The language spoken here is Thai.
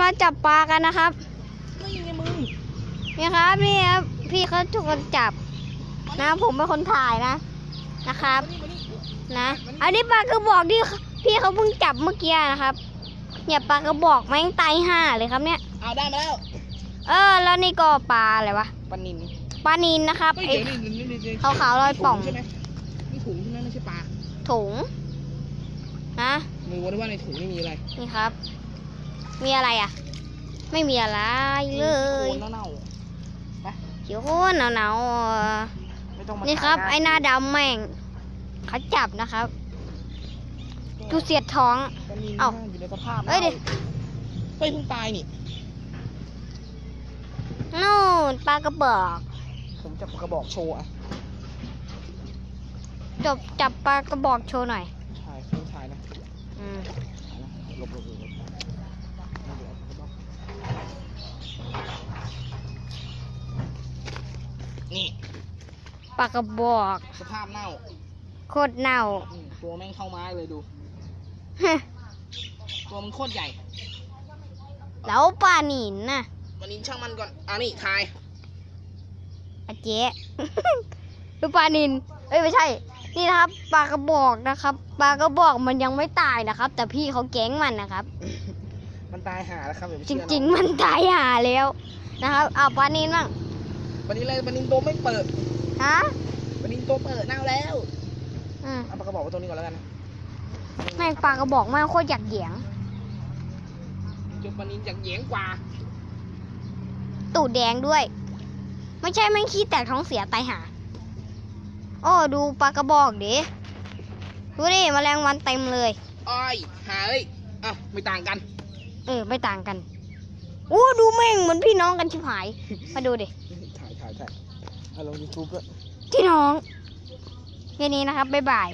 มาจับปลากันนะครับนี่ไงมึงนี่ครับนี่ครับพี่เขาถูกคนจับ นะผมเป็นคนถ่ายนะนะครับมานี่มานี่นะ อันนี้ปลากระบอกที่พี่เขาเพิ่งจับเมื่อกี้นะครับ เนี่ยปลากระบอกแม่งตายห่าเลยครับเนี่ย เอาได้มาแล้ว เออ แล้วนี่ก็ปลาอะไรวะ ปลานินปลานินนะครับเฮ้ยไอ้เดี๋ยวนี่นี่นี่นี่ขาวๆลอยป่องใช่ไหมนี่ถุงใช่ไหมไม่ใช่ปลา ถุงนะมึงรู้ว่าในถุงนี่มีอะไร นี่ครับ มีอะไรอะ ไม่มีอะไรเลยโคนเน่าเขียวโคนหนาวๆๆไม่ต้องมานี่ครับถ่ายไอ้หน้าดำแม่งเขาจับนะครับดูเสียดท้องปลานินเอ้าอยู่ในสภาพเอ้ยเดี๋ยวเฮ้ยเพิ่งตายนี่นู่นปลากระบอกผมจะกระบอกโชว์อะจบจับปลากระบอกโชว์หน่อย ถ่ายเพิ่งถ่ายนะ อืม ถ่ายนะหลบหลบหลบหลบเอาเดี๋ยวเอากระบอก นี่ปลากระบอก สภาพเน่าโคตรเน่า อืมตัวแม่งเข้าไม้เลยดู ตัวมันโคตรใหญ่ แล้วปลาหนินน่ะวันนี้ช่างมันก่อนอะนี่ทายอาเจ๊ ดูปลานินเอ้ยไม่ใช่ นี่นะครับปลากระบอกนะครับปลากระบอกมันยังไม่ตายนะครับ แต่พี่เขาแก๊งมันนะครับ มันตายหาแล้วครับอย่าไปจเชื่อริง ๆ มันตายหาแล้วนะครับเอาปลานินบ้าง วันนี้เลยวันนี้ตัวไม่เปิดฮะวันนี้ตัวเปิดเน่าแล้วอืมเอาปากกระบอกไว้ตรงนี้ก่อนแล้วกันนะแม่งปลากระบอกแม่งโคตรอยากเหยียง จุดวันนี้จากเหยียงกว่าตูดแดงด้วย ไม่ใช่แม่งขี้แตกท้องเสียตายหาโอ้ดูปลากระบอกดิดูดิแมลงวันเต็มเลย อ้อยหาเอ้ยอะไม่ต่างกัน เออไม่ต่างกันโอ้ดูแม่งเหมือนพี่น้องกันชิบหาย มาดูดิ ถ่ายถ่ายถ่ายเอาลงยูทูบด้วยที่น้องแค่นี้นะครับบ๊ายบาย